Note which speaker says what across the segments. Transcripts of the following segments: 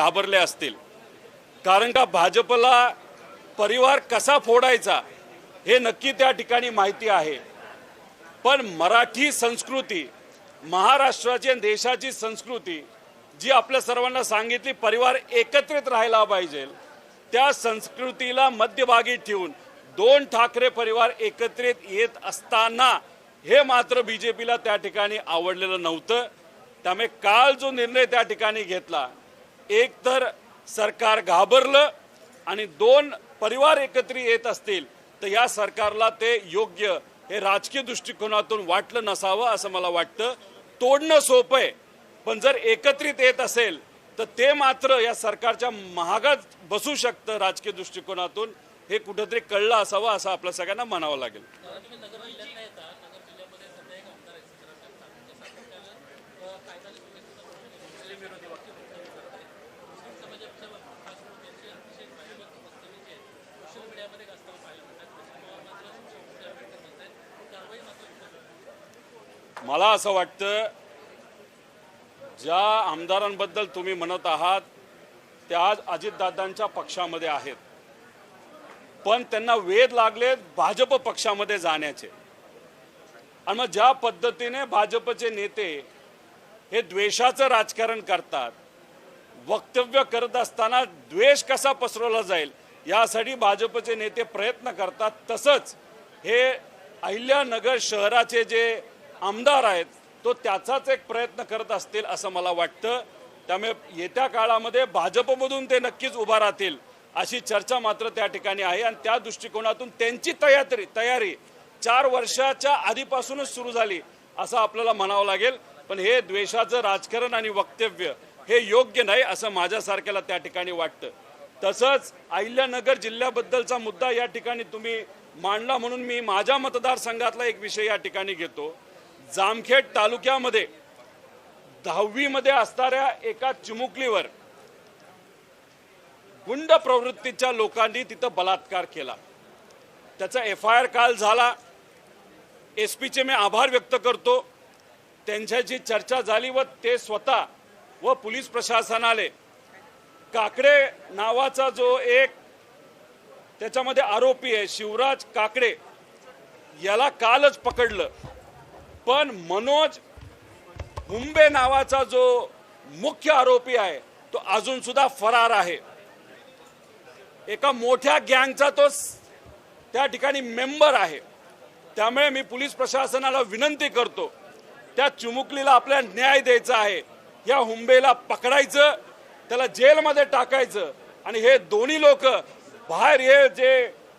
Speaker 1: घाबरले असतील. कारण का भाजपला परिवार कसा फोडायचा हे नक्की त्या ठिकाणी माहिती आहे. पण मराठी संस्कृती महाराष्ट्राची आणि देशाची संस्कृती जी आपल्या सर्वांना सांगितली परिवार एकत्रित राहायला पाहिजे. त्या संस्कृतीला मध्यभागी ठेवून दोन ठाकरे परिवार एकत्रित येत असताना हे मात्र बी जे पीला त्या ठिकाणी आवडलेलं नव्हतं. त्यामुळे काल जो निर्णय त्या ठिकाणी घेतला एक तर सरकार घाबरलं आणि दोन परिवार एकत्रित येत असतील तर या सरकारला ते योग्य हे राजकीय दृष्टिकोनातून वाटलं नसावं असं मला वाटतं. तोडणं सोपं आहे पण जर एकत्रित येत असेल तर ते मात्र या सरकारच्या महागात बसू शकतं राजकीय दृष्टिकोनातून. हे कुठंतरी कळलं असावं असं आपल्या सगळ्यांना म्हणावं लागेल. मला असं वाटतं ज्या आमदारांबद्दल तुम्ही म्हणत आहात त्या आज अजितदादांच्या पक्षामध्ये आहेत. पण त्यांना वेध लागले भाजप पक्षामध्ये जाण्याचे. आणि मग ज्या पद्धतीने भाजपचे नेते हे द्वेषाचं राजकारण करतात वक्तव्य करत असताना द्वेष कसा पसरवला जाईल यासाठी भाजपचे नेते प्रयत्न करतात. तसंच हे अहिल्यानगर शहराचे जे आमदार आहेत तो त्याचाच एक प्रयत्न करत असतील असं मला वाटतं. त्यामुळे येत्या काळामध्ये भाजपमधून ते नक्कीच उभा राहतील अशी चर्चा मात्र त्या ठिकाणी आहे. आणि त्या दृष्टिकोनातून त्यांची तयारी तयारी चार वर्षाच्या आधीपासूनच सुरू झाली असं आपल्याला म्हणावं लागेल. पण हे द्वेषाचं राजकारण आणि वक्तव्य हे योग्य नाही असं माझ्यासारख्याला त्या ठिकाणी वाटतं. तसंच अहिल्यानगर जिल्ह्याबद्दलचा मुद्दा या ठिकाणी तुम्ही मांडला म्हणून मी माझ्या मतदारसंघातला एक विषय या ठिकाणी घेतो. जामखेड तालुक्यामध्ये दहावीमध्ये असणाऱ्या एका चिमुकलीवर गुंड प्रवृत्तीच्या लोकांनी तिथं बलात्कार केला. त्याचा एफ आय आर काल झाला. एस पीचे मी आभार व्यक्त करतो. त्यांच्याशी चर्चा झाली व ते स्वतः व पोलीस प्रशासनाले काकडे नावाचा जो एक त्याच्यामध्ये आरोपी आहे शिवराज काकडे याला कालच पकडलं. पण मनोज हुंबे नावाचा जो मुख्य आरोपी आहे तो अजून सुद्धा फरार आहे. एका मोठ्या गँगचा तो त्या ठिकाणी मेंबर आहे. त्यामुळे मी पोलीस प्रशासनाला विनंती करतो त्या चिमुकलीला आपल्या न्याय द्यायचा आहे. या हुंबेला पकडायचं त्याला जेलमध्ये टाकायचं आणि हे दोन्ही लोक बाहेर हे जे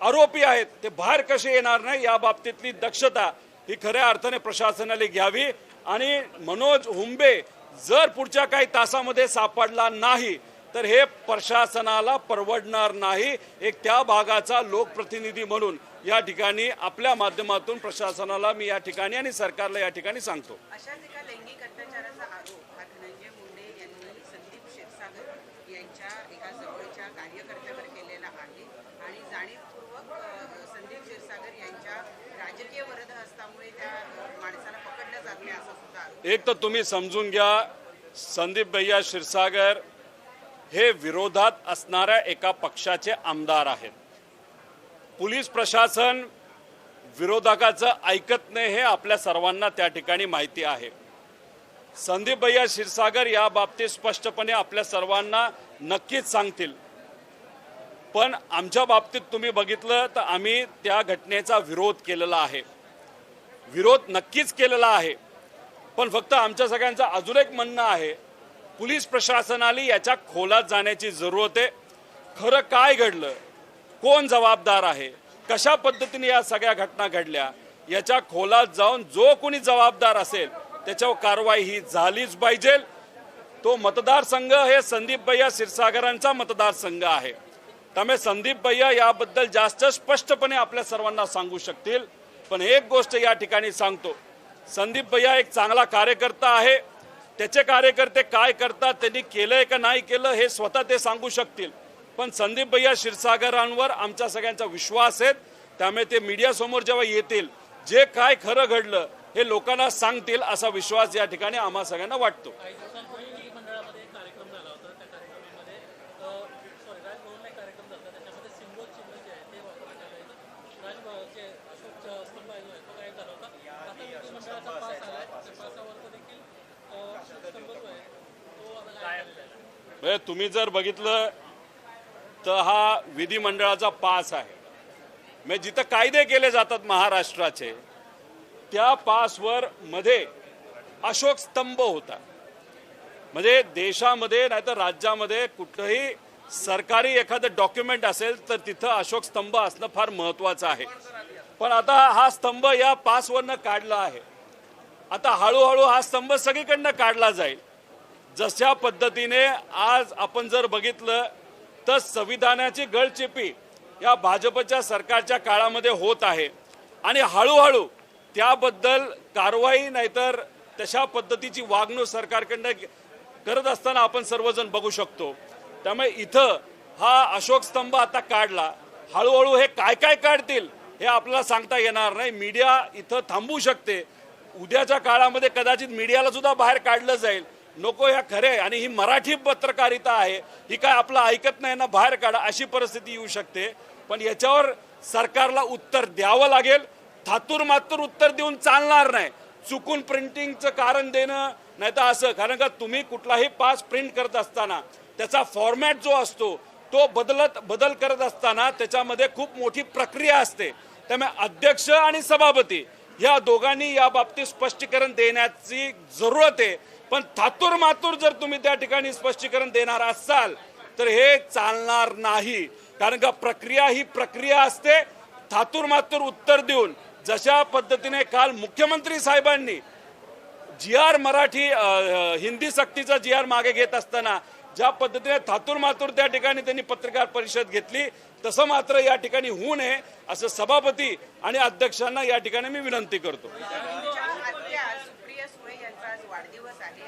Speaker 1: आरोपी आहेत ते बाहेर कसे येणार नाही या बाबतीतली दक्षता ही खऱ्या अर्थाने प्रशासनाने घ्यावी. आणि मनोज हुंबे जर पुढच्या काही तासामध्ये सापडला नाही तर हे प्रशासनाला परवडणार नाही. एक त्या भागाचा लोकप्रतिनिधी म्हणून या ठिकाणी आपल्या माध्यमातून प्रशासनाला मी या ठिकाणी आणि सरकारला या ठिकाणी सांगतो.
Speaker 2: कार्यकर्त्यावर केलेला आहे. आणि जाणीवपूर्वक संदीप क्षीरसागर यांच्या राजकीय त्या माणसाला पकडलं जात नाही सुद्धा
Speaker 1: एक तर तुम्ही समजून घ्या संदीप भैया क्षीरसागर हे विरोधात असणाऱ्या एका पक्षाचे आमदार आहेत. पोलीस प्रशासन विरोधकाचं ऐकत नाही हे आपल्या सर्वांना त्या ठिकाणी माहिती आहे. संदीप भैया क्षीरसागर या बाबतीत स्पष्टपणे आपल्या सर्वांना नक्कीच सांगतील. पण आमच्या बाबतीत तुम्ही बघितलं तर आम्ही त्या घटनेचा विरोध केलेला आहे. विरोध नक्कीच केलेला आहे. पण फक्त आमच्या सगळ्यांचं अजून एक म्हणणं आहे पोलीस प्रशासनाने याच्या खोलात जाण्याची जरूरत आहे. खरं काय घडलं? कोण जबाबदार आहे? कशा पद्धतीने या सगळ्या घटना घडल्या? याच्या खोलात जाऊन जो कोणी जबाबदार असेल त्याच्यावर कारवाई ही झालीच पाहिजे. तो मतदारसंघ हे संदीप भैया क्षीरसागरांचा मतदारसंघ आहे. त्यामुळे संदीप भैया याबद्दल जास्त स्पष्टपणे आपल्या सर्वांना सांगू शकतील. पण एक गोष्ट या ठिकाणी सांगतो. संदीप भैया एक चांगला कार्यकर्ता आहे. त्याचे कार्यकर्ते काय करतात त्यांनी केलंय का नाही केलं हे स्वतः ते सांगू शकतील. पण संदीप भैया क्षीरसागरांवर आमच्या सगळ्यांचा विश्वास आहे. त्यामुळे ते मीडियासमोर जेव्हा येतील जे काय खरं घडलं हे लोकांना सांगतील असा विश्वास या ठिकाणी आम्हा सगळ्यांना वाटतो. म्हणजे तुम्ही जर बघितलं तर हा विधिमंडळाचा पास आहे. म्हणजे जिथं कायदे केले जातात महाराष्ट्राचे त्या पासवर मध्ये अशोक स्तंभ होता. म्हणजे देशामध्ये नाहीतर राज्यामध्ये कुठंही सरकारी एखादं डॉक्युमेंट असेल तर तिथं अशोक स्तंभ असणं फार महत्वाचं आहे. पण आता हा स्तंभ या पासवरनं काढला आहे. आता हळूहळू हा स्तंभ सगळीकडनं काढला जाईल. जशा पद्धतीने आज आपण जर बघितलं तर संविधानाची गळचेपी या भाजपच्या सरकारच्या काळामध्ये होत आहे. आणि हळूहळू त्याबद्दल कारवाई नाहीतर तशा पद्धतीची वागणूक सरकारकडनं करत असताना आपण सर्वजण बघू शकतो. त्यामुळे इथं हा अशोक स्तंभ आता काढला. हळूहळू हे काय काय काढतील हे आपल्याला सांगता येणार नाही. मीडिया इथं थांबू शकते. उद्याच्या काळामध्ये कदाचित मीडियाला सुद्धा बाहेर काढलं जाईल. नको ह्या खरे आणि ही मराठी पत्रकारिता आहे. ही काय आपलं ऐकत नाही ना बाहेर काढा अशी परिस्थिती येऊ शकते. पण याच्यावर सरकारला उत्तर द्यावं लागेल. थातूर मातूर उत्तर देऊन चालणार नाही. चुकून प्रिंटिंगचं कारण देणं नाही तर असं. कारण का तुम्ही कुठलाही पास प्रिंट करत असताना त्याचा फॉर्मॅट जो असतो तो बदलत बदल करत असताना त्याच्यामध्ये खूप मोठी प्रक्रिया असते. त्यामुळे अध्यक्ष आणि सभापती या दोघांनी या बाबतीत स्पष्टीकरण देण्याची जरूरत आहे. पण थातूर मातूर जर तुम्ही त्या ठिकाणी स्पष्टीकरण देणार असाल तर हे चालणार नाही. कारण का प्रक्रिया ही प्रक्रिया असते. थातूर मातूर उत्तर देऊन जशा पद्धतीने काल मुख्यमंत्री साहेबांनी जी आर मराठी हिंदी सक्तीचा जी आर मागे घेत असताना ज्या पद्धतीने थातूर मातूर त्या ठिकाणी त्यांनी पत्रकार परिषद घेतली तसं मात्र या ठिकाणी होऊ नये असं सभापती आणि अध्यक्षांना या ठिकाणी मी विनंती करतो.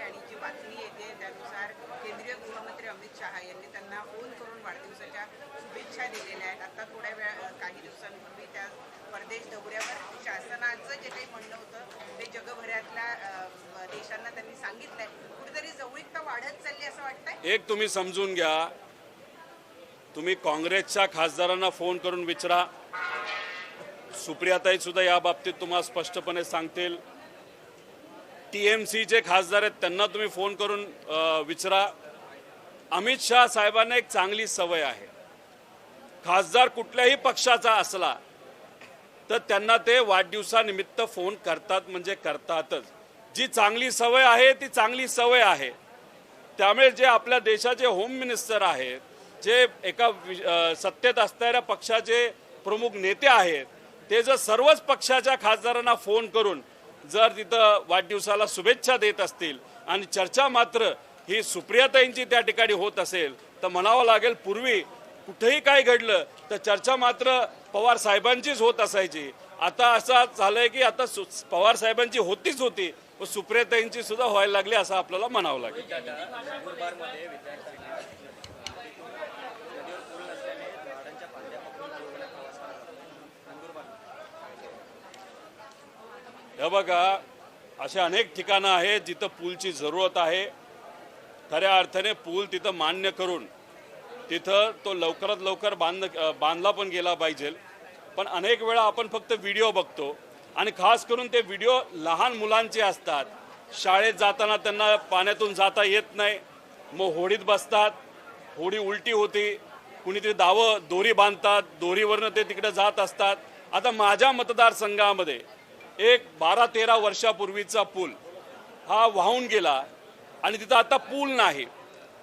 Speaker 2: आणि जी बातमी येते त्यानुसार केंद्रीय गृहमंत्री अमित शहा यांनी त्यांना फोन करून वाढदिवसाच्या शुभेच्छा दिलेल्या आहेत. आता थोड्या वेळा काही दिवसांपूर्वी त्या परदेश दौऱ्यावर शासनाचं जे काही म्हणणं होतं ते जगभरातल्या देशांना त्यांनी सांगितलंय. कुठेतरी जवळीकता वाढत चालली असं वाटतंय?
Speaker 1: एक तुम्ही समजून घ्या. तुम्ही काँग्रेसच्या खासदारांना फोन करून विचारा. सुप्रियाताई सुद्धा या बाबतीत तुम्हाला स्पष्टपणे सांगतील. टी एम सीचे खासदार आहेत त्यांना तुम्ही फोन करून विचारा. अमित शहा साहेबांना एक चांगली सवय आहे. खासदार कुठल्याही पक्षाचा असला तर त्यांना ते वाढदिवसानिमित्त फोन करतात म्हणजे करतातच. जी चांगली सवय आहे ती चांगली सवय आहे. त्यामुळे जे आपल्या देशाचे होम मिनिस्टर आहेत जे एका सत्तेत असणाऱ्या पक्षाचे प्रमुख नेते आहेत ते जर सर्वच पक्षाच्या खासदारांना फोन करून जर तिथं वाढदिवसाला शुभेच्छा देत असतील आणि चर्चा मात्र ही सुप्रियाताईंची त्या ठिकाणी होत असेल तर म्हणावं लागेल पूर्वी कुठेही काय घडलं तर चर्चा मात्र पवार साहेबांचीच होत असायची. आता असं झालंय की आता पवार साहेबांची होतीच होती व सुप्रियाताईंची सुद्धा व्हायला लागली असं आपल्याला म्हणावं लागेल. हे बघा अशा अनेक ठिकाणं आहेत जिथं पूलची जरूरत आहे. खऱ्या अर्थाने पूल तिथं मान्य करून तिथं तो लवकरात लवकर बांध बांधला पण गेला पाहिजे. पण अनेक वेळा आपण फक्त व्हिडिओ बघतो आणि खास करून ते व्हिडिओ लहान मुलांचे असतात. शाळेत जाताना त्यांना पाण्यातून जाता येत नाही. मग होडीत बसतात. होडी उलटी होती. कुणीतरी दावं दोरी बांधतात. दोरीवरनं ते तिकडे जात असतात. आता माझ्या मतदारसंघामध्ये एक बारा तेरा वर्षापूर्वीचा पूल हा वाहून गेला आणि तिथं आता पूल नाही.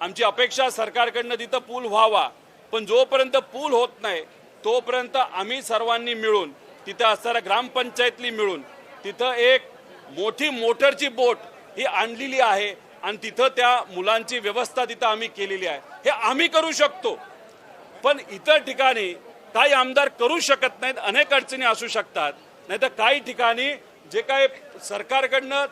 Speaker 1: आमची अपेक्षा सरकारकडनं तिथं पूल व्हावा पण जोपर्यंत पूल होत नाही तोपर्यंत आम्ही सर्वांनी मिळून तिथं असणाऱ्या ग्रामपंचायतली मिळून तिथं एक मोठी मोटरची बोट ही आणलेली आहे आणि तिथं त्या मुलांची व्यवस्था तिथं आम्ही केलेली आहे. हे आम्ही करू शकतो पण इतर ठिकाणी काही आमदार करू शकत नाहीत अनेक अडचणी असू शकतात. नाही तर काही ठिकाणी जे काय सरकारकडनं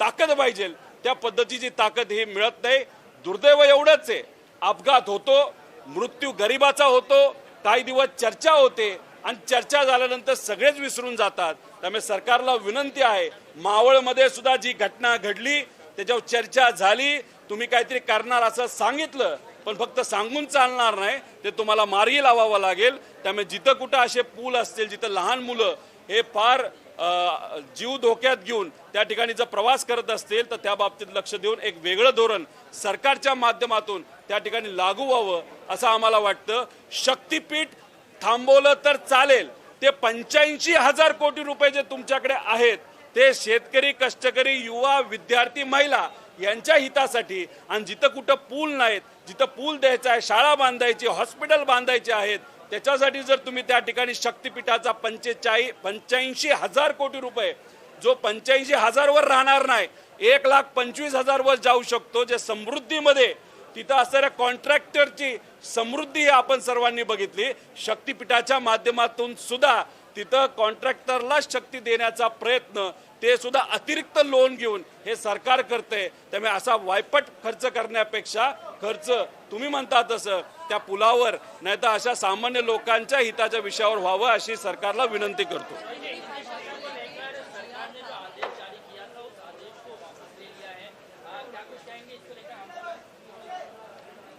Speaker 1: ताकद पाहिजे त्या पद्धतीची ताकद ही मिळत नाही. दुर्दैव एवढंच आहे. अपघात होतो मृत्यू गरिबाचा होतो काही दिवस चर्चा होते आणि चर्चा झाल्यानंतर सगळेच विसरून जातात. त्यामुळे सरकारला विनंती आहे मावळमध्ये सुद्धा जी घटना घडली त्याच्यावर चर्चा झाली तुम्ही काहीतरी करणार असं सांगितलं पण फक्त सांगून चालणार नाही. ते तुम्हाला मार्गी लावावं लागेल. त्यामुळे जिथं कुठं असे पूल असतील जिथं लहान मुलं हे फार जीव धोक्यात घेऊन त्या ठिकाणी जर प्रवास करत असतील तर त्या बाबतीत लक्ष देऊन एक वेगळं धोरण सरकारच्या माध्यमातून त्या ठिकाणी लागू व्हावं असं आम्हाला वाटतं. शक्तीपीठ थांबवलं तर चालेल. ते पंच्याऐंशी हजार कोटी रुपये जे तुमच्याकडे आहेत ते शेतकरी कष्टकरी युवा विद्यार्थी महिला यांच्या हितासाठी आणि जिथं कुठं पूल नाहीत जिथं पूल द्यायचा आहे शाळा बांधायची हॉस्पिटल बांधायचे आहेत त्याच्यासाठी जर तुम्ही त्या ठिकाणी शक्तीपीठाचा पंचेचाळीस पंच्याऐंशी हजार कोटी रुपये जो पंच्याऐंशी हजारवर राहणार नाही एक लाख पंचवीस हजारवर जाऊ शकतो जे समृद्धीमध्ये तिथं असणाऱ्या कॉन्ट्रॅक्टरची समृद्धी आपण सर्वांनी बघितली शक्तीपीठाच्या माध्यमातून सुद्धा तिथं कॉन्ट्रॅक्टरला शक्ती देण्याचा प्रयत्न ते सुद्धा अतिरिक्त लोन घेऊन हे सरकार करते त्यामुळे असा वायपट खर्च करण्यापेक्षा खर्च तुम्ही म्हणता तसं त्या पुलावर नाही तर अशा सामान्य लोकांच्या हिताच्या विषयावर व्हावं अशी सरकारला विनंती करतो.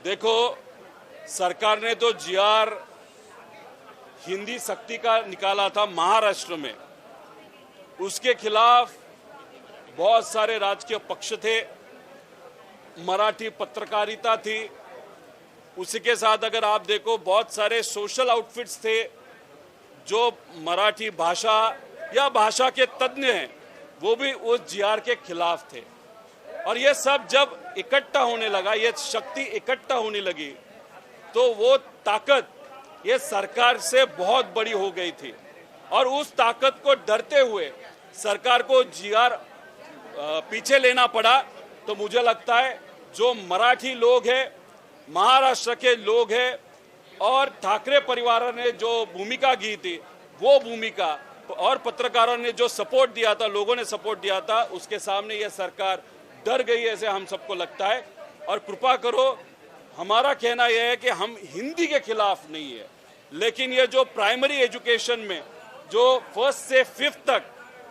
Speaker 1: देखो सरकार ने तो जीआर हिंदी सख्ती का निकाला था महाराष्ट्र में। उसके खिलाफ बहुत सारे राजकीय पक्ष थे, मराठी पत्रकारिता थी। उसी के साथ अगर आप देखो, बहुत सारे सोशल आउटफिट्स थे जो मराठी भाषा या भाषा के तज्ञ हैं, वो भी उस जीआर के खिलाफ थे। और ये सब जब इकट्ठा होने लगा, ये शक्ति इकट्ठा होने लगी तो वो ताकत ये सरकार से बहुत बड़ी हो गई थी। और उस ताकत को डरते हुए सरकार को जीआर पीछे लेना पड़ा तो मुझे लगता है जो मराठी लोग हैं, महाराष्ट्र के लोग हैं, और ठाकरे परिवार ने जो भूमिका की थी, वो भूमिका, और पत्रकारों ने जो सपोर्ट दिया था, लोगों ने सपोर्ट दिया था, उसके सामने ये सरकार डर गई ऐसे हम सबको लगता है। और कृपा करो, हमारा कहना यह है कि हम हिंदी के खिलाफ नहीं है, लेकिन ये जो प्राइमरी एजुकेशन में, जो फ़र्स्ट से फिफ्थ तक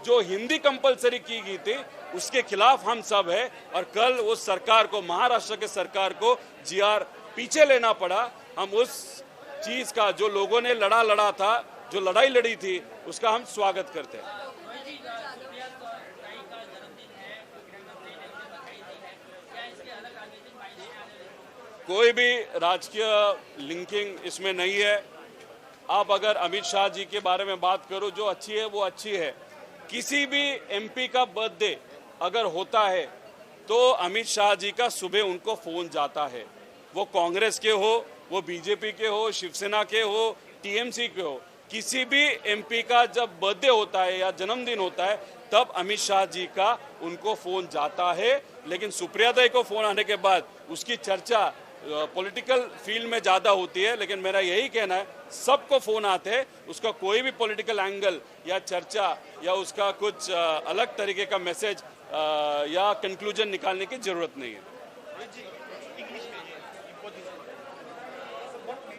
Speaker 1: जो हिंदी कंपलसरी की गई थी, उसके खिलाफ हम सब है। और कल उस सरकार को, महाराष्ट्र के सरकार को जीआर पीछे लेना पड़ा। हम उस चीज़ का, जो लोगों ने लड़ा लड़ा था, जो लड़ाई लड़ी थी, उसका हम स्वागत करते हैं। कोई भी राजकीय लिंकिंग इसमें नहीं है। आप अगर अमित शाह जी के बारे में बात करो, जो अच्छी है, वो अच्छी है। किसी भी एमपी का बर्थडे अगर होता है तो अमित शाह जी का सुबह उनको फ़ोन जाता है। वो कांग्रेस के हो, वो बीजेपी के हो, शिवसेना के हो टीएमसी के हो, किसी भी एमपी का जब बर्थडे होता है या जन्मदिन होता है, तब अमित शाह जी का उनको फ़ोन जाता है। लेकिन सुप्रियादय को फ़ोन आने के बाद उसकी चर्चा पॉलिटिकल फ़ील्ड में ज़्यादा होती है, लेकिन मेरा यही कहना है, सबको फ़ोन आते हैं, उसका कोई भी पॉलिटिकल एंगल या चर्चा या उसका कुछ अलग तरीके का मैसेज या कंक्लूजन निकालने की ज़रूरत नहीं है।